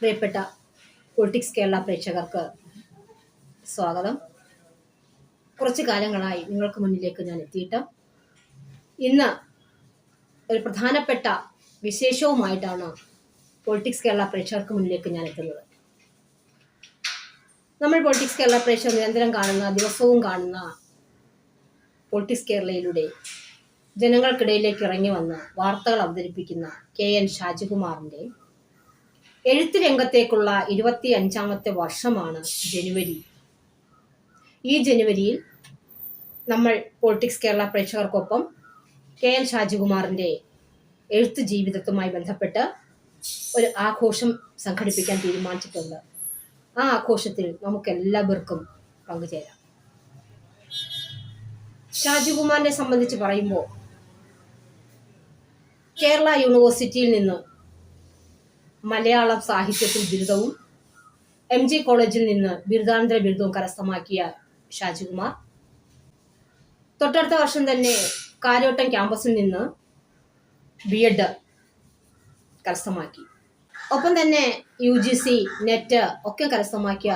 പ്രിയപ്പെട്ട പൊളിറ്റിക്സ് കേരള പ്രേക്ഷകർക്ക് സ്വാഗതം. കുറച്ച് കാലങ്ങളായി നിങ്ങൾക്ക് മുന്നിലേക്ക് ഞാൻ എത്തിയിട്ട് ഇന്ന് ഒരു പ്രധാനപ്പെട്ട വിശേഷവുമായിട്ടാണ് പൊളിറ്റിക്സ് കേരള പ്രേക്ഷകർക്ക് മുന്നിലേക്ക് ഞാൻ എത്തുന്നത്. നമ്മൾ പൊളിറ്റിക്സ് കേരള പ്രേക്ഷകർ നിരന്തരം കാണുന്ന ദിവസവും കാണുന്ന പൊളിറ്റിക്സ് കേരളയിലൂടെ ജനങ്ങൾക്കിടയിലേക്ക് ഇറങ്ങി വന്ന് വാർത്തകൾ അവതരിപ്പിക്കുന്ന കെ എൻ ഷാജികുമാറിന്റെ എഴുത്ത് രംഗത്തേക്കുള്ള ഇരുപത്തി അഞ്ചാമത്തെ വർഷമാണ് ജനുവരി. ഈ ജനുവരിയിൽ നമ്മൾ പോളിറ്റിക്സ് കേരള പ്രേക്ഷകർക്കൊപ്പം കെ എൻ ഷാജികുമാറിന്റെ എഴുത്ത് ജീവിതത്തുമായി ബന്ധപ്പെട്ട് ഒരു ആഘോഷം സംഘടിപ്പിക്കാൻ തീരുമാനിച്ചിട്ടുണ്ട്. ആ ആഘോഷത്തിൽ നമുക്ക് എല്ലാവർക്കും പങ്കുചേരാം. ഷാജികുമാറിനെ സംബന്ധിച്ച് പറയുമ്പോൾ കേരള യൂണിവേഴ്സിറ്റിയിൽ നിന്ന് മലയാളം സാഹിത്യത്തിൽ ബിരുദവും എം ജി കോളേജിൽ നിന്ന് ബിരുദാനന്തര ബിരുദവും കരസ്ഥമാക്കിയ ഷാജികുമാർ. തൊട്ടടുത്ത വർഷം തന്നെ കാരോട്ടം ക്യാമ്പസിൽ നിന്ന് ബി എഡ് കരസ്ഥമാക്കി. ഒപ്പം തന്നെ യു ജി സി നെറ്റ് ഒക്കെ കരസ്ഥമാക്കിയ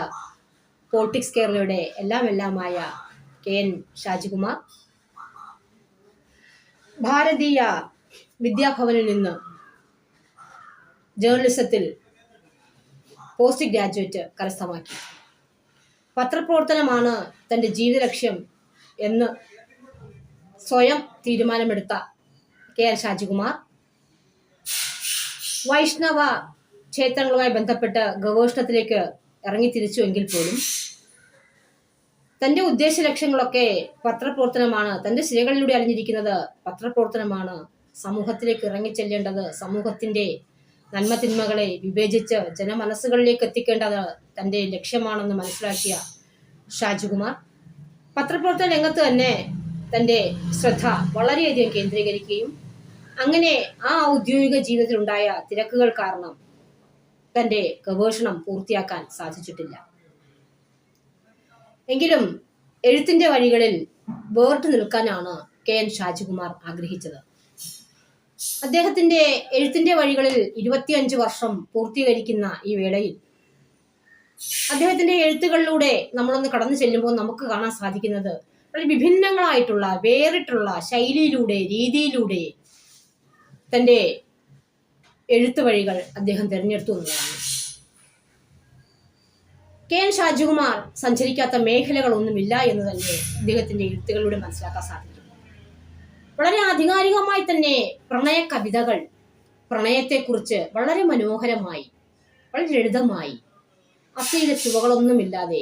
പോളിറ്റിക്സ് കേരളയുടെ എല്ലാം എല്ലാമായ കെ എൻ ഷാജികുമാർ. ഭാരതീയ വിദ്യാഭവനിൽ നിന്ന് ജേർണലിസത്തിൽ പോസ്റ്റ് ഗ്രാജുവേറ്റ് കരസ്ഥമാക്കി. പത്രപ്രവർത്തനമാണ് തന്റെ ജീവിത ലക്ഷ്യം എന്ന് സ്വയം തീരുമാനമെടുത്ത കെ ആർ ഷാജികുമാർ. വൈഷ്ണവ ക്ഷേത്രങ്ങളുമായി ബന്ധപ്പെട്ട് ഗവേഷണത്തിലേക്ക് ഇറങ്ങി തിരിച്ചുവെങ്കിൽ പോലും തന്റെ ഉദ്ദേശ ലക്ഷ്യങ്ങളൊക്കെ പത്രപ്രവർത്തനമാണ് തന്റെ ശിരകളിലൂടെ അറിഞ്ഞിരിക്കുന്നത് പത്രപ്രവർത്തനമാണ് സമൂഹത്തിലേക്ക് ഇറങ്ങിച്ചെല്ലേണ്ടത് സമൂഹത്തിന്റെ നന്മ തിന്മകളെ വിവേചിച്ച് ജനമനസ്സുകളിലേക്ക് എത്തിക്കേണ്ടത് തന്റെ ലക്ഷ്യമാണെന്ന് മനസ്സിലാക്കിയ ഷാജികുമാർ. പത്രപ്രവർത്തന രംഗത്ത് തന്നെ തന്റെ ശ്രദ്ധ വളരെയധികം കേന്ദ്രീകരിക്കുകയും അങ്ങനെ ആ ഔദ്യോഗിക ജീവിതത്തിലുണ്ടായ തിരക്കുകൾ കാരണം തന്റെ ഗവേഷണം പൂർത്തിയാക്കാൻ സാധിച്ചിട്ടില്ല. എങ്കിലും എഴുത്തിന്റെ വഴികളിൽ വേർട്ട് നിൽക്കാനാണ് കെ എൻ ഷാജികുമാർ ആഗ്രഹിച്ചത്. അദ്ദേഹത്തിന്റെ എഴുത്തിന്റെ വഴികളിൽ ഇരുപത്തിയഞ്ച് വർഷം പൂർത്തീകരിക്കുന്ന ഈ വേളയിൽ അദ്ദേഹത്തിന്റെ എഴുത്തുകളിലൂടെ നമ്മളൊന്ന് കടന്നു ചെല്ലുമ്പോൾ നമുക്ക് കാണാൻ സാധിക്കുന്നത് വളരെ വിഭിന്നങ്ങളായിട്ടുള്ള വേറിട്ടുള്ള ശൈലിയിലൂടെ രീതിയിലൂടെ തന്റെ എഴുത്തു വഴികൾ അദ്ദേഹം തിരഞ്ഞെടുത്തു എന്നതാണ്. കെ എൻ ഷാജികുമാർ സഞ്ചരിക്കാത്ത മേഖലകളൊന്നുമില്ല എന്ന് തന്നെ അദ്ദേഹത്തിന്റെ എഴുത്തുകളിലൂടെ മനസ്സിലാക്കാൻ സാധിക്കും. വളരെ ആധികാരികമായി തന്നെ പ്രണയ കവിതകൾ പ്രണയത്തെക്കുറിച്ച് വളരെ മനോഹരമായി വളരെ ലളിതമായി അശ്ലീല ചുവകളൊന്നുമില്ലാതെ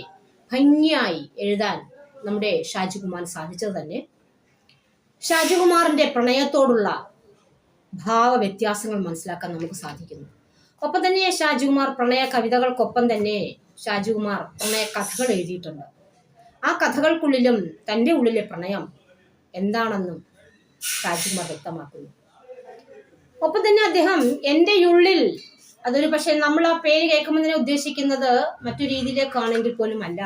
ഭംഗിയായി എഴുതാൻ നമ്മുടെ ഷാജികുമാർ സാധിച്ചത് തന്നെ. ഷാജികുമാറിന്റെ പ്രണയത്തോടുള്ള ഭാവ വ്യത്യാസങ്ങൾ മനസ്സിലാക്കാൻ നമുക്ക് സാധിക്കുന്നു. ഒപ്പം തന്നെ ഷാജികുമാർ പ്രണയ കവിതകൾക്കൊപ്പം തന്നെ ഷാജികുമാർ പ്രണയ കഥകൾ എഴുതിയിട്ടുണ്ട്. ആ കഥകൾക്കുള്ളിലും തന്റെ ഉള്ളിലെ പ്രണയം എന്താണെന്നും ഷാജികുമാർ വ്യക്തമാക്കുന്നു ഒപ്പം തന്നെ അദ്ദേഹം എന്റെ ഉള്ളിൽ അതൊരു പക്ഷേ നമ്മൾ ആ പേര് കേൾക്കുമ്പോൾ തന്നെ ഉദ്ദേശിക്കുന്നത് മറ്റു രീതിയിലേക്കാണെങ്കിൽ പോലും അല്ല.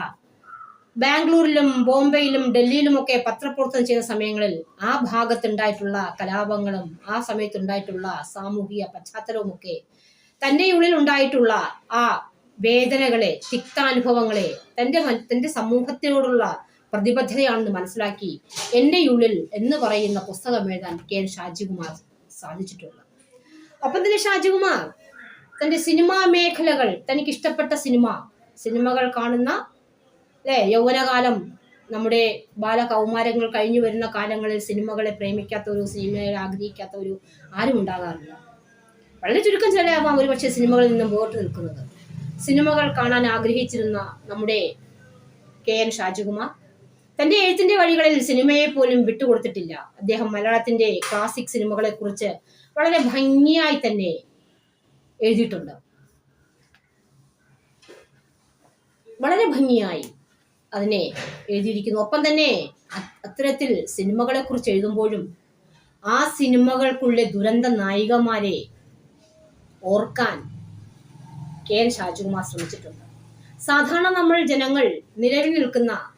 ബാംഗ്ലൂരിലും ബോംബെയിലും ഡൽഹിയിലും ഒക്കെ പത്രപ്രവർത്തനം ചെയ്യുന്ന സമയങ്ങളിൽ ആ ഭാഗത്തുണ്ടായിട്ടുള്ള കലാപങ്ങളും ആ സമയത്തുണ്ടായിട്ടുള്ള സാമൂഹിക പശ്ചാത്തലവും ഒക്കെ തന്റെ ഉള്ളിൽ ഉണ്ടായിട്ടുള്ള ആ വേദനകളെ തിക്താനുഭവങ്ങളെ തന്റെ തന്റെ സമൂഹത്തിനോടുള്ള പ്രതിബദ്ധതയാണെന്ന് മനസ്സിലാക്കി എന്റെ ഉള്ളിൽ എന്ന് പറയുന്ന പുസ്തകം എഴുതാൻ കെ എൻ ഷാജികുമാർ സാധിച്ചിട്ടുള്ളത് അപ്പം തന്നെ ഷാജികുമാർ? തന്റെ സിനിമാ മേഖലകൾ തനിക്ക് ഇഷ്ടപ്പെട്ട സിനിമ സിനിമകൾ കാണുന്ന അല്ലേ? യൗവനകാലം നമ്മുടെ ബാലകൗമാരങ്ങൾ കഴിഞ്ഞു വരുന്ന കാലങ്ങളിൽ സിനിമകളെ പ്രേമിക്കാത്ത ഒരു സിനിമയെ ആഗ്രഹിക്കാത്ത ഒരു ആരും ഉണ്ടാകാറില്ല. വളരെ ചുരുക്കം ചിലയാവാം ഒരു പക്ഷേ സിനിമകളിൽ നിന്നും വേറിട്ട് നിൽക്കുന്നത്. സിനിമകൾ കാണാൻ ആഗ്രഹിച്ചിരുന്ന നമ്മുടെ കെ എൻ ഷാജികുമാർ തന്റെ എഴുത്തിന്റെ വഴികളിൽ സിനിമയെ പോലും വിട്ടുകൊടുത്തിട്ടില്ല. അദ്ദേഹം മലയാളത്തിന്റെ ക്ലാസിക് സിനിമകളെ കുറിച്ച് വളരെ ഭംഗിയായി തന്നെ എഴുതിയിട്ടുണ്ട്. വളരെ ഭംഗിയായി അതിനെ എഴുതിയിരിക്കുന്നു. ഒപ്പം തന്നെ അത്തരത്തിൽ സിനിമകളെ കുറിച്ച് എഴുതുമ്പോഴും ആ സിനിമകൾക്കുള്ളിലെ ദുരന്ത നായികമാരെ ഓർക്കാൻ കെ എൻ ഷാജുകുമാർ ശ്രമിച്ചിട്ടുണ്ട്. സാധാരണ നമ്മൾ ജനങ്ങൾ നിലവിൽ നിൽക്കുന്ന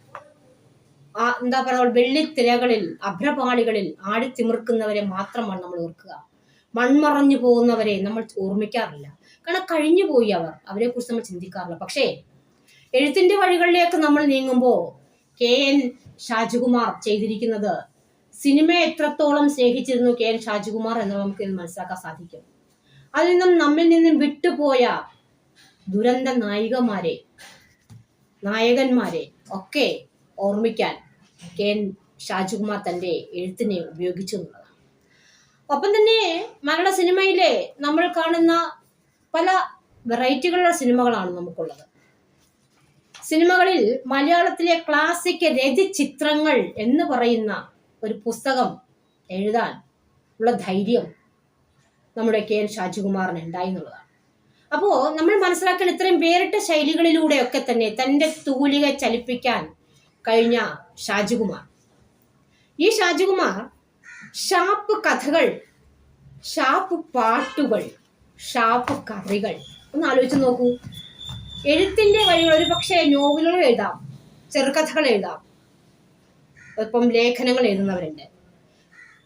ആ എന്താ പറയുക വെള്ളിത്തിരകളിൽ അഭ്രപാളികളിൽ ആടിത്തിമിർക്കുന്നവരെ മാത്രമാണ് നമ്മൾ ഓർക്കുക. മൺമറഞ്ഞു പോകുന്നവരെ നമ്മൾ ഓർമ്മിക്കാറില്ല. കാരണം കഴിഞ്ഞു പോയി അവർ. അവരെ കുറിച്ച് നമ്മൾ ചിന്തിക്കാറില്ല. പക്ഷേ എഴുത്തിന്റെ വഴികളിലേക്ക് നമ്മൾ നീങ്ങുമ്പോൾ കെ എൻ ഷാജുകുമാർ ചെയ്തിരിക്കുന്നത് സിനിമയെ എത്രത്തോളം സ്നേഹിച്ചിരുന്നു കെ എൻ ഷാജുകുമാർ എന്ന് നമുക്ക് മനസ്സിലാക്കാൻ സാധിക്കും. അതിൽ നിന്നും നമ്മിൽ നിന്നും വിട്ടുപോയ ദുരന്ത നായികമാരെ നായകന്മാരെ ഒക്കെ ഓർമ്മിക്കാൻ കെ എൻ ഷാജുകുമാർ തന്റെ എഴുത്തിനെ ഉപയോഗിച്ചു എന്നുള്ളതാണ്. ഒപ്പം തന്നെ മലയാള സിനിമയിലെ നമ്മൾ കാണുന്ന പല വെറൈറ്റികളുള്ള സിനിമകളാണ് നമുക്കുള്ളത്. സിനിമകളിൽ മലയാളത്തിലെ ക്ലാസിക് രതിചിത്രങ്ങൾ എന്ന് പറയുന്ന ഒരു പുസ്തകം എഴുതാൻ ഉള്ള ധൈര്യം നമ്മുടെ കെ എൻ ഷാജുകുമാറിന് ഉണ്ടായി എന്നുള്ളതാണ്. അപ്പോൾ നമ്മൾ മനസ്സിലാക്കാൻ ഇത്രയും വേറിട്ട ശൈലികളിലൂടെയൊക്കെ തന്നെ തന്റെ തൂലിക ചലിപ്പിക്കാൻ കഴിഞ്ഞ ഷാജികുമാർ. ഈ ഷാജികുമാർ ഷാപ്പ് കഥകൾ ഷാപ്പ് പാട്ടുകൾ ഷാപ്പ് കറികൾ ഒന്ന് ആലോചിച്ച് നോക്കൂ. എഴുത്തിന്റെ വഴികൾ ഒരു പക്ഷേ നോവലുകൾ എഴുതാം ചെറുകഥകൾ എഴുതാം. ഒപ്പം ലേഖനങ്ങൾ എഴുതുന്നവരുണ്ട്.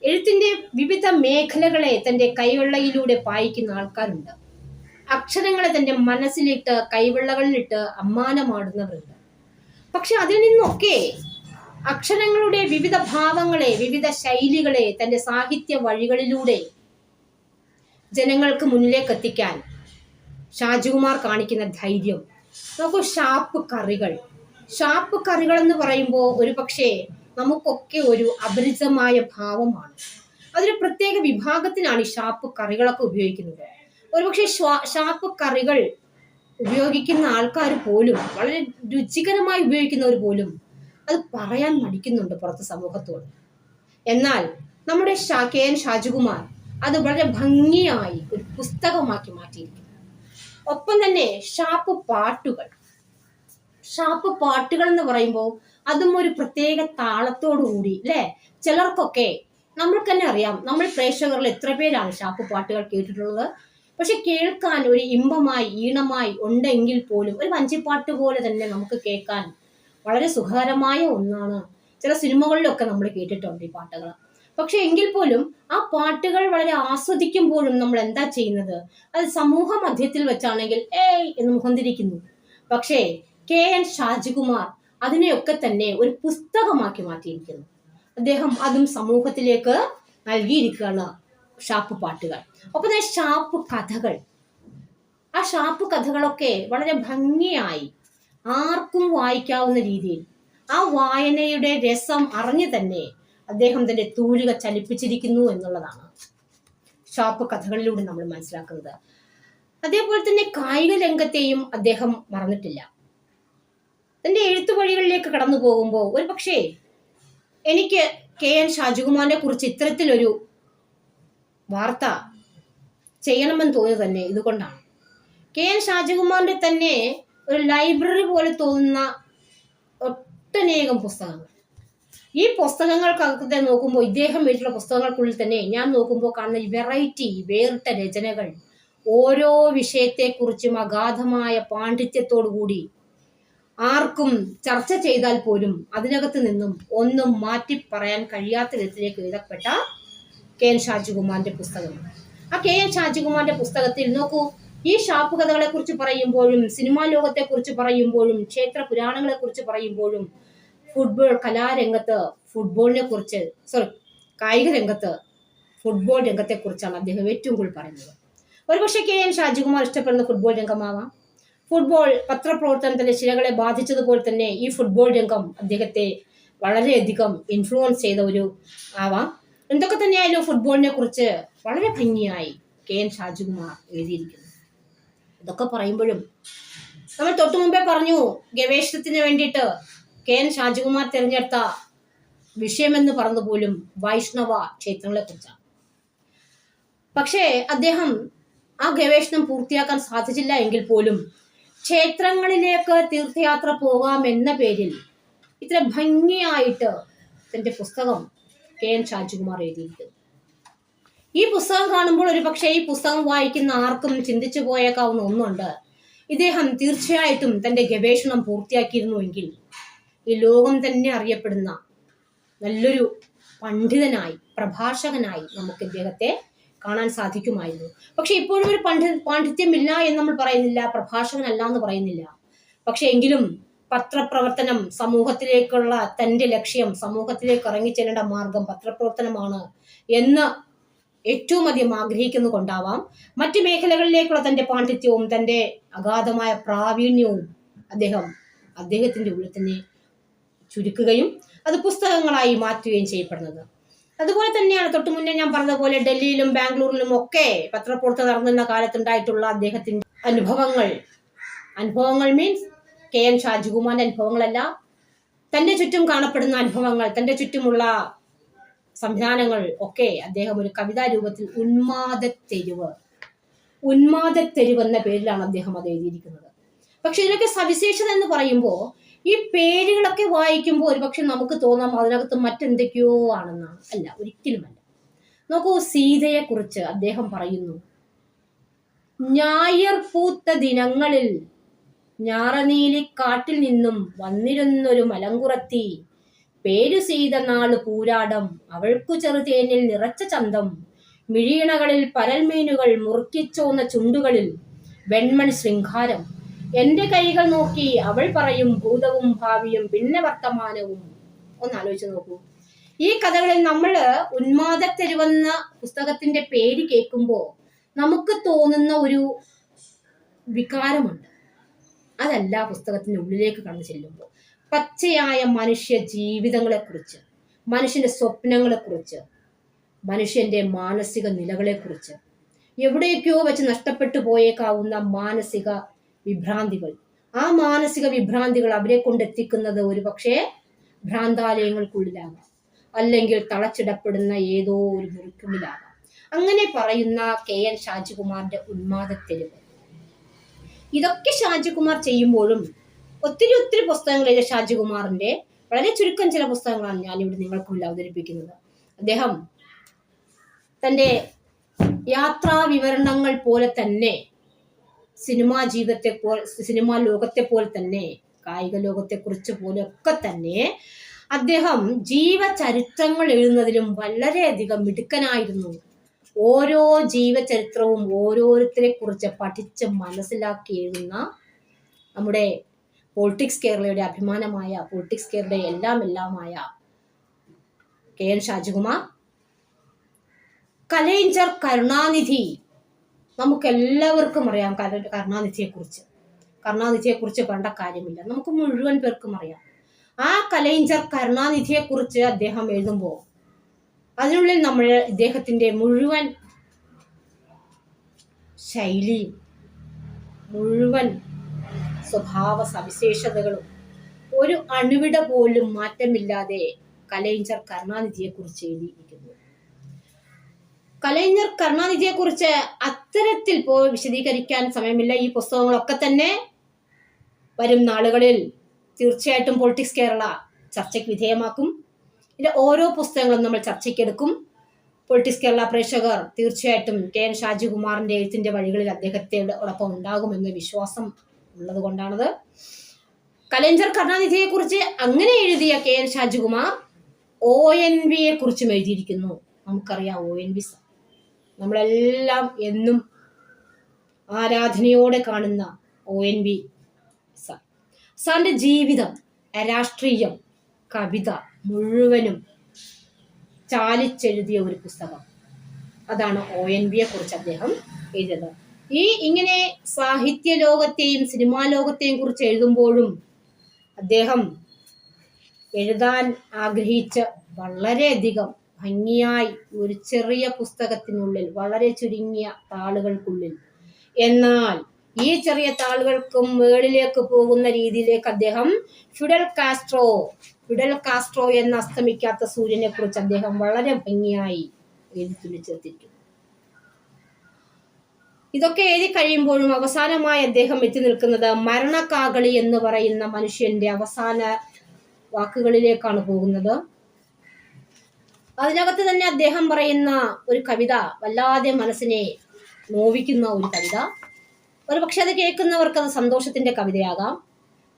എഴുത്തിന്റെ വിവിധ മേഖലകളെ തന്റെ കൈവെള്ളയിലൂടെ പായിക്കുന്ന ആൾക്കാരുണ്ട്. അക്ഷരങ്ങളെ തന്റെ മനസ്സിലിട്ട് കൈവെള്ളകളിലിട്ട് അമ്മാനമാടുന്നവരുണ്ട്. പക്ഷെ അതിൽ നിന്നൊക്കെ അക്ഷരങ്ങളുടെ വിവിധ ഭാവങ്ങളെ വിവിധ ശൈലികളെ തന്റെ സാഹിത്യ വഴികളിലൂടെ ജനങ്ങൾക്ക് മുന്നിലേക്ക് എത്തിക്കാൻ ഷാജുകുമാർ കാണിക്കുന്ന ധൈര്യം. നോക്കൂ ഷാപ്പ് കറികൾ. ഷാപ്പ് കറികൾ എന്ന് പറയുമ്പോൾ ഒരു പക്ഷേ നമുക്കൊക്കെ ഒരു അപരിചിതമായ ഭാവമാണ്. അതൊരു പ്രത്യേക വിഭാഗത്തിനാണ് ഈ ഷാപ്പ് കറികളൊക്കെ ഉപയോഗിക്കുന്നത്. ഒരുപക്ഷെ ഷാപ്പ് കറികൾ ഉപയോഗിക്കുന്ന ആൾക്കാർ പോലും വളരെ രുചികരമായി ഉപയോഗിക്കുന്നവർ പോലും അത് പറയാൻ മടിക്കുന്നുണ്ട് പുറത്ത് സമൂഹത്തോട്. എന്നാൽ നമ്മുടെ ഷാ കെ എൻ ഷാജുകുമാർ അത് വളരെ ഭംഗിയായി ഒരു പുസ്തകമാക്കി മാറ്റിയിരിക്കുന്നു. ഒപ്പം തന്നെ ഷാപ്പ് പാട്ടുകൾ. ഷാപ്പ് പാട്ടുകൾ എന്ന് പറയുമ്പോൾ അതും ഒരു പ്രത്യേക താളത്തോടു കൂടി അല്ലേ? ചിലർക്കൊക്കെ നമ്മൾക്ക് തന്നെ അറിയാം നമ്മൾ പ്രേക്ഷകരിൽ എത്ര പേരാണ് ഷാപ്പ് പാട്ടുകൾ കേട്ടിട്ടുള്ളത്? പക്ഷെ കേൾക്കാൻ ഒരു ഇമ്പമായി ഈണമായി ഉണ്ടെങ്കിൽ പോലും ഒരു വഞ്ചിപ്പാട്ട് പോലെ തന്നെ നമുക്ക് കേൾക്കാൻ വളരെ സുഖകരമായ ഒന്നാണ്. ചില സിനിമകളിലൊക്കെ നമ്മൾ കേട്ടിട്ടുണ്ട് ഈ പാട്ടുകൾ. പക്ഷെ എങ്കിൽ പോലും ആ പാട്ടുകൾ വളരെ ആസ്വദിക്കുമ്പോഴും നമ്മൾ എന്താ ചെയ്യുന്നത്? അത് സമൂഹ മധ്യത്തിൽ വെച്ചാണെങ്കിൽ ഏയ് എന്ന് മുഖന്തിരിക്കുന്നു പക്ഷേ കെ എൻ ഷാജികുമാർ അതിനെയൊക്കെ തന്നെ ഒരു പുസ്തകമാക്കി മാറ്റിയിരിക്കുന്നു. അദ്ദേഹം അതും സമൂഹത്തിലേക്ക് നൽകിയിരിക്കുകയാണ്. ഷാപ്പ് പാട്ടുകൾ. ഒപ്പം തന്നെ ഷാപ്പ് കഥകൾ. ആ ഷാപ്പ് കഥകളൊക്കെ വളരെ ഭംഗിയായി ആർക്കും വായിക്കാവുന്ന രീതിയിൽ ആ വായനയുടെ രസം അറിഞ്ഞു തന്നെ അദ്ദേഹം തന്റെ തൂലിക ചലിപ്പിച്ചിരിക്കുന്നു എന്നുള്ളതാണ് ഷാപ്പ് കഥകളിലൂടെ നമ്മൾ മനസ്സിലാക്കുന്നത്. അതേപോലെ തന്നെ കായിക രംഗത്തെയും അദ്ദേഹം മറന്നിട്ടില്ല. തന്റെ എഴുത്തു വഴികളിലേക്ക് കടന്നു പോകുമ്പോൾ ഒരു പക്ഷേ എനിക്ക് കെ എൻ ഷാജുകുമാറിനെ കുറിച്ച് ഇത്തരത്തിലൊരു വാർത്ത ചെയ്യണമെന്ന് തോന്നിയത് തന്നെ ഇതുകൊണ്ടാണ്. കെ എൻ ഷാജകുമാറിന്റെ തന്നെ ഒരു ലൈബ്രറി പോലെ തോന്നുന്ന ഒട്ടനേകം പുസ്തകങ്ങൾ. ഈ പുസ്തകങ്ങൾക്കകത്തെ നോക്കുമ്പോൾ ഇദ്ദേഹം വീട്ടിലെ പുസ്തകങ്ങൾക്കുള്ളിൽ തന്നെ ഞാൻ നോക്കുമ്പോൾ കാണുന്ന വെറൈറ്റി വേറിട്ട രചനകൾ ഓരോ വിഷയത്തെക്കുറിച്ചും അഗാധമായ പാണ്ഡിത്യത്തോടു കൂടി ആർക്കും ചർച്ച ചെയ്താൽ പോലും അതിനകത്ത് നിന്നും ഒന്നും മാറ്റി പറയാൻ കഴിയാത്ത വിധത്തിലേക്ക് എഴുതപ്പെട്ട കെ എൻ ഷാജികുമാറിന്റെ പുസ്തകം. ആ കെ എൻ ഷാജികുമാറിന്റെ പുസ്തകത്തിൽ നോക്കൂ ഈ ഷാപ്പ് കഥകളെ കുറിച്ച് പറയുമ്പോഴും സിനിമാ ലോകത്തെ കുറിച്ച് പറയുമ്പോഴും ക്ഷേത്ര പുരാണങ്ങളെ കുറിച്ച് പറയുമ്പോഴും ഫുട്ബോൾ കലാരംഗത്ത് ഫുട്ബോളിനെ കുറിച്ച് സോറി കായിക രംഗത്ത് ഫുട്ബോൾ രംഗത്തെ കുറിച്ചാണ് അദ്ദേഹം ഏറ്റവും കൂടുതൽ പറയുന്നത്. ഒരുപക്ഷെ കെ എൻ ഷാജികുമാർ ഇഷ്ടപ്പെടുന്ന ഫുട്ബോൾ രംഗമാവാം. ഫുട്ബോൾ പത്രപ്രവർത്തനത്തിന്റെ ശിലകളെ ബാധിച്ചതുപോലെ തന്നെ ഈ ഫുട്ബോൾ രംഗം അദ്ദേഹത്തെ വളരെയധികം ഇൻഫ്ലുവൻസ് ചെയ്ത ഒരു ആവാം. എന്തൊക്കെ തന്നെയായാലും ഫുട്ബോളിനെ കുറിച്ച് വളരെ ഭംഗിയായി കെ എൻ ഷാജികുമാർ എഴുതിയിരിക്കുന്നു. ഇതൊക്കെ പറയുമ്പോഴും നമ്മൾ തൊട്ടു മുമ്പേ പറഞ്ഞു ഗവേഷണത്തിന് വേണ്ടിയിട്ട് കെ എൻ ഷാജികുമാർ തിരഞ്ഞെടുത്ത വിഷയമെന്ന് പറഞ്ഞു പോലും വൈഷ്ണവ ക്ഷേത്രങ്ങളെ കുറിച്ചാണ്. പക്ഷേ അദ്ദേഹം ആ ഗവേഷണം പൂർത്തിയാക്കാൻ സാധിച്ചില്ല എങ്കിൽ പോലും ക്ഷേത്രങ്ങളിലേക്ക് തീർത്ഥയാത്ര പോകാം എന്ന പേരിൽ ഇത്ര ഭംഗിയായിട്ട് തന്റെ പുസ്തകം കെ എൻ ഷാജികുമാർ എഴുതിയിരിക്കുന്നത് ഈ പുസ്തകം കാണുമ്പോൾ ഒരു പക്ഷേ ഈ പുസ്തകം വായിക്കുന്ന ആർക്കും ചിന്തിച്ചു പോയേക്കാവുന്ന ഒന്നുണ്ട്. ഇദ്ദേഹം തീർച്ചയായിട്ടും തന്റെ ഗവേഷണം പൂർത്തിയാക്കിയിരുന്നുവെങ്കിൽ ഈ ലോകം തന്നെ അറിയപ്പെടുന്ന നല്ലൊരു പണ്ഡിതനായി പ്രഭാഷകനായി നമുക്ക് ഇദ്ദേഹത്തെ കാണാൻ സാധിക്കുമായിരുന്നു. പക്ഷെ ഇപ്പോഴും ഒരു പണ്ഡി പാണ്ഡിത്യമില്ല എന്ന് നമ്മൾ പറയുന്നില്ല പ്രഭാഷകനല്ല എന്ന് പറയുന്നില്ല. പക്ഷെ എങ്കിലും പത്രപ്രവർത്തനം സമൂഹത്തിലേക്കുള്ള തന്റെ ലക്ഷ്യം സമൂഹത്തിലേക്ക് ഇറങ്ങിച്ചെല്ലേണ്ട മാർഗം പത്രപ്രവർത്തനമാണ് എന്ന് ഏറ്റവും അധികം ആഗ്രഹിക്കുന്നു കൊണ്ടാവാം മറ്റു മേഖലകളിലേക്കുള്ള തന്റെ പാണ്ഡിത്യവും തന്റെ അഗാധമായ പ്രാവീണ്യവും അദ്ദേഹം അദ്ദേഹത്തിന്റെ ഉള്ളിൽ തന്നെ ചുരുക്കുകയും അത് പുസ്തകങ്ങളായി മാറ്റുകയും ചെയ്യപ്പെടുന്നത്. അതുപോലെ തന്നെയാണ് തൊട്ടു മുന്നേ ഞാൻ പറഞ്ഞതുപോലെ ഡൽഹിയിലും ബാംഗ്ലൂരിലും ഒക്കെ പത്രപ്രവർത്തനം നടന്നിരുന്ന കാലത്തുണ്ടായിട്ടുള്ള അദ്ദേഹത്തിന്റെ അനുഭവങ്ങൾ. അനുഭവങ്ങൾ മീൻസ് കെ എൻ ഷാജികുമാറിന്റെ അനുഭവങ്ങളല്ല തന്റെ ചുറ്റും കാണപ്പെടുന്ന അനുഭവങ്ങൾ തന്റെ ചുറ്റുമുള്ള സംവിധാനങ്ങൾ ഒക്കെ അദ്ദേഹം ഒരു കവിതാ രൂപത്തിൽ ഉന്മാദത്തെരുവ് ഉന്മാദത്തെരുവ് എന്ന പേരിലാണ് അദ്ദേഹം അത് എഴുതിയിരിക്കുന്നത്. പക്ഷെ ഇതിനൊക്കെ സവിശേഷത എന്ന് പറയുമ്പോൾ ഈ പേരുകളൊക്കെ വായിക്കുമ്പോൾ ഒരുപക്ഷെ നമുക്ക് തോന്നാം അതിനകത്ത് മറ്റെന്തൊക്കെയോ ആണെന്നാണ്. അല്ല ഒരിക്കലുമല്ല. നോക്കൂ സീതയെ കുറിച്ച് അദ്ദേഹം പറയുന്നു. ഞായർ പൂത്ത ദിനങ്ങളിൽ ഞാറനീലി കാട്ടിൽ നിന്നും വന്നിരുന്നൊരു മലങ്കുറത്തി. പേരു ചെയ്ത നാൾ പൂരാടം അവൾക്കു ചെറുതേനിൽ നിറച്ച ചന്തം. മിഴീണകളിൽ പരൽമീനുകൾ മുറുക്കിച്ചോന്ന ചുണ്ടുകളിൽ വെൺമൺ ശൃംഗാരം. എന്റെ കൈകൾ നോക്കി അവൾ പറയും ഭൂതവും ഭാവിയും പിന്നെ വർത്തമാനവും. ഒന്ന് ആലോചിച്ച് നോക്കൂ. ഈ കഥകളിൽ നമ്മൾ ഉന്മാദത്തെരുവെന്ന പുസ്തകത്തിന്റെ പേര് കേൾക്കുമ്പോൾ നമുക്ക് തോന്നുന്ന ഒരു വികാരമുണ്ട്. അതല്ല പുസ്തകത്തിന്റെ ഉള്ളിലേക്ക് കടന്നു ചെല്ലുമ്പോൾ പച്ചയായ മനുഷ്യ ജീവിതങ്ങളെക്കുറിച്ച് മനുഷ്യന്റെ സ്വപ്നങ്ങളെക്കുറിച്ച് മനുഷ്യന്റെ മാനസിക നിലകളെക്കുറിച്ച് എവിടെയൊക്കെയോ വെച്ച് നഷ്ടപ്പെട്ടു പോയേക്കാവുന്ന മാനസിക വിഭ്രാന്തികൾ. ആ മാനസിക വിഭ്രാന്തികൾ അവരെ കൊണ്ടെത്തിക്കുന്നത് ഒരു പക്ഷേ ഭ്രാന്താലയങ്ങൾക്കുള്ളിലാകാം. അല്ലെങ്കിൽ തളച്ചിടപ്പെടുന്ന ഏതോ ഒരു മുറിക്കുള്ളിലാകാം. അങ്ങനെ പറയുന്ന കെ എൻ ഷാജികുമാറിന്റെ ഉന്മാദത്തെരുവ് ഇതൊക്കെ ഷാജികുമാർ ചെയ്യുമ്പോഴും ഒത്തിരി ഒത്തിരി പുസ്തകങ്ങളിലെ ഷാജികുമാറിന്റെ വളരെ ചുരുക്കം ചില പുസ്തകങ്ങളാണ് ഞാൻ ഇവിടെ നിങ്ങൾക്ക് മുന്നിൽ അവതരിപ്പിക്കുന്നത്. അദ്ദേഹം തന്റെ യാത്രാ വിവരണങ്ങൾ പോലെ തന്നെ സിനിമാ ജീവിതത്തെ പോലെ സിനിമാ ലോകത്തെ പോലെ തന്നെ കായിക ലോകത്തെ കുറിച്ച് പോലെ ഒക്കെ തന്നെ അദ്ദേഹം ജീവചരിത്രങ്ങൾ എഴുതുന്നതിലും വളരെയധികം മിടുക്കനായിരുന്നു. ഓരോ ജീവചരിത്രവും ഓരോരുത്തരെ കുറിച്ച് പഠിച്ച് മനസ്സിലാക്കി എഴുതുന്ന നമ്മുടെ പോളിറ്റിക്സ് കേരളയുടെ അഭിമാനമായ പോളിറ്റിക്സ് കേരളയുടെ എല്ലാം എല്ലാമായ കെ എൻ ഷാജികുമാർ. കലേഞ്ചർ കരുണാനിധി. നമുക്കെല്ലാവർക്കും അറിയാം കര- കരുണാനിധിയെക്കുറിച്ച്. കരുണാനിധിയെക്കുറിച്ച് പറയേണ്ട കാര്യമില്ല. നമുക്ക് മുഴുവൻ പേർക്കും അറിയാം. ആ കലേഞ്ചർ കരുണാനിധിയെക്കുറിച്ച് അദ്ദേഹം എഴുതുമ്പോൾ അതിനുള്ളിൽ നമ്മൾ ഇദ്ദേഹത്തിന്റെ മുഴുവൻ ശൈലിയും മുഴുവൻ സ്വഭാവ സവിശേഷതകളും ഒരു അണുവിട പോലും മാറ്റമില്ലാതെ കലൈഞ്ചർ കരുണാനിധിയെക്കുറിച്ച് എഴുതിയിരിക്കുന്നു. കലൈഞ്ചർ കരുണാനിധിയെ കുറിച്ച് അത്തരത്തിൽ പോ വിശദീകരിക്കാൻ സമയമില്ല. ഈ പുസ്തകങ്ങളൊക്കെ തന്നെ വരും നാളുകളിൽ തീർച്ചയായിട്ടും പൊളിറ്റിക്സ് കേരള ചർച്ചയ്ക്ക് വിധേയമാക്കും. ഇതിന്റെ ഓരോ പുസ്തകങ്ങളും നമ്മൾ ചർച്ചയ്ക്കെടുക്കും. പൊളിറ്റിക്സ് കേരള പ്രേക്ഷകർ തീർച്ചയായിട്ടും കെ എൻ ഷാജികുമാറിന്റെ എഴുത്തിന്റെ വഴികളിൽ അദ്ദേഹത്തോടൊപ്പം ഉണ്ടാകുമെന്ന വിശ്വാസം ഉള്ളത് കൊണ്ടാണത്. കലഞ്ചർ കരുണാനിധിയെ കുറിച്ച് അങ്ങനെ എഴുതിയ K N Shajikumar O N വിയെ കുറിച്ചും എഴുതിയിരിക്കുന്നു. നമുക്കറിയാം ഒ എൻ വി നമ്മളെല്ലാം എന്നും ആരാധനയോടെ കാണുന്ന ഒ എൻ വി സാർ ജീവിതം രാഷ്ട്രീയം കവിത മുഴുവനും ചാലിച്ചെഴുതിയ ഒരു പുസ്തകം. അതാണ് ഒ എൻ വിയെ കുറിച്ച് അദ്ദേഹം എഴുതിയത് ഈ ഇങ്ങനെ സാഹിത്യ ലോകത്തെയും സിനിമാ ലോകത്തെയും കുറിച്ച് എഴുതുമ്പോഴും അദ്ദേഹം എഴുതാൻ ആഗ്രഹിച്ച വളരെയധികം ഭംഗിയായി ഒരു ചെറിയ പുസ്തകത്തിനുള്ളിൽ വളരെ ചുരുങ്ങിയ താളുകൾക്കുള്ളിൽ. എന്നാൽ ഈ ചെറിയ താളുകൾക്കും മുകളിലേക്ക് പോകുന്ന രീതിയിലേക്ക് അദ്ദേഹം ഫിഡൽ കാസ്ട്രോ ഫിഡൽ കാസ്ട്രോ എന്ന അസ്തമിക്കാത്ത സൂര്യനെ കുറിച്ച് അദ്ദേഹം വളരെ ഭംഗിയായി എഴുതി തുന്നിച്ചേർത്തിരിക്കുന്നു ഇതൊക്കെ എഴുതി കഴിയുമ്പോഴും അവസാനമായി അദ്ദേഹം എത്തി നിൽക്കുന്നത് മരണക്കാകളി എന്ന് പറയുന്ന മനുഷ്യന്റെ അവസാന വാക്കുകളിലേക്കാണ് പോകുന്നത്. അതിനകത്ത് തന്നെ അദ്ദേഹം പറയുന്ന ഒരു കവിത വല്ലാതെ മനസ്സിനെ നോവിക്കുന്ന ഒരു കവിത. ഒരു പക്ഷെ അത് കേൾക്കുന്നവർക്ക് അത് സന്തോഷത്തിന്റെ കവിതയാകാം.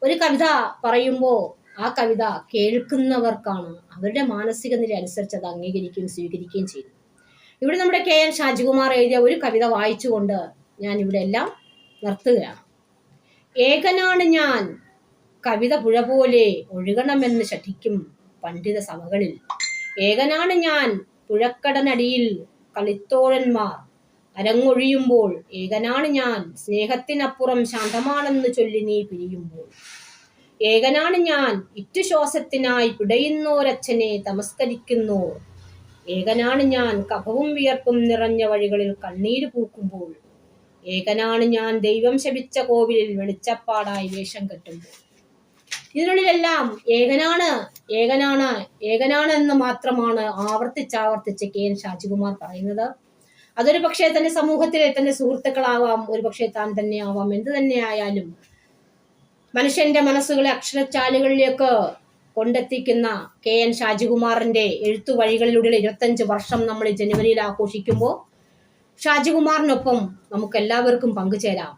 ഒരു കവിത പറയുമ്പോൾ ആ കവിത കേൾക്കുന്നവർക്കാണ് അവരുടെ മാനസിക നില അനുസരിച്ച് അത് അംഗീകരിക്കുകയും സ്വീകരിക്കുകയും ചെയ്തു ഇവിടെ നമ്മുടെ കെ എൻ ഷാജികുമാർ എഴുതിയ ഒരു കവിത വായിച്ചുകൊണ്ട് ഞാൻ ഇവിടെ എല്ലാം നിർത്തുകയാണ്. ഏകനാണ് ഞാൻ കവിത പുഴ പോലെ ഒഴുകണമെന്ന് ശഠിക്കും പണ്ഡിത സഭകളിൽ. ഏകനാണ് ഞാൻ പുഴക്കടനടിയിൽ കളിത്തോഴന്മാർ. അരങ്ങൊഴിയുമ്പോൾ ഏകനാണ് ഞാൻ സ്നേഹത്തിനപ്പുറം ശാന്തമാണെന്ന് ചൊല്ലി നീ പിരിയുമ്പോൾ. ഏകനാണ് ഞാൻ. ഇറ്റുശ്വാസത്തിനായി പിടയുന്നോരച്ഛനെ തമസ്കരിക്കുന്നു ഏകനാണ് ഞാൻ. കഫവും വിയർപ്പും നിറഞ്ഞ വഴികളിൽ കണ്ണീര് പൂക്കുമ്പോൾ. ഏകനാണ് ഞാൻ. ദൈവം ശപിച്ച കോവിലിൽ വെളിച്ചപ്പാടായി വേഷം കെട്ടുമ്പോൾ. ഇതിനുള്ളിലെല്ലാം ഏകനാണ്. ഏകനാണ്. ഏകനാണ് എന്ന് മാത്രമാണ് ആവർത്തിച്ചാവർത്തിച്ച് കെ എൻ ഷാജികുമാർ പറയുന്നത്. അതൊരു പക്ഷേ തന്റെ സമൂഹത്തിലെ തന്നെ സുഹൃത്തുക്കളാവാം. ഒരു പക്ഷേ താൻ തന്നെ ആവാം. എന്ത് തന്നെ ആയാലും മനുഷ്യന്റെ മനസ്സുകളെ അക്ഷരച്ചാലുകളിലേക്ക് കൊണ്ടെത്തിക്കുന്ന കെ എൻ ഷാജികുമാറിന്റെ എഴുത്തു വഴികളിലൂടെ ഇരുപത്തഞ്ച് വർഷം നമ്മൾ ജനുവരിയിൽ ആഘോഷിക്കുമ്പോൾ ഷാജികുമാറിനൊപ്പം നമുക്ക് എല്ലാവർക്കും പങ്കുചേരാം.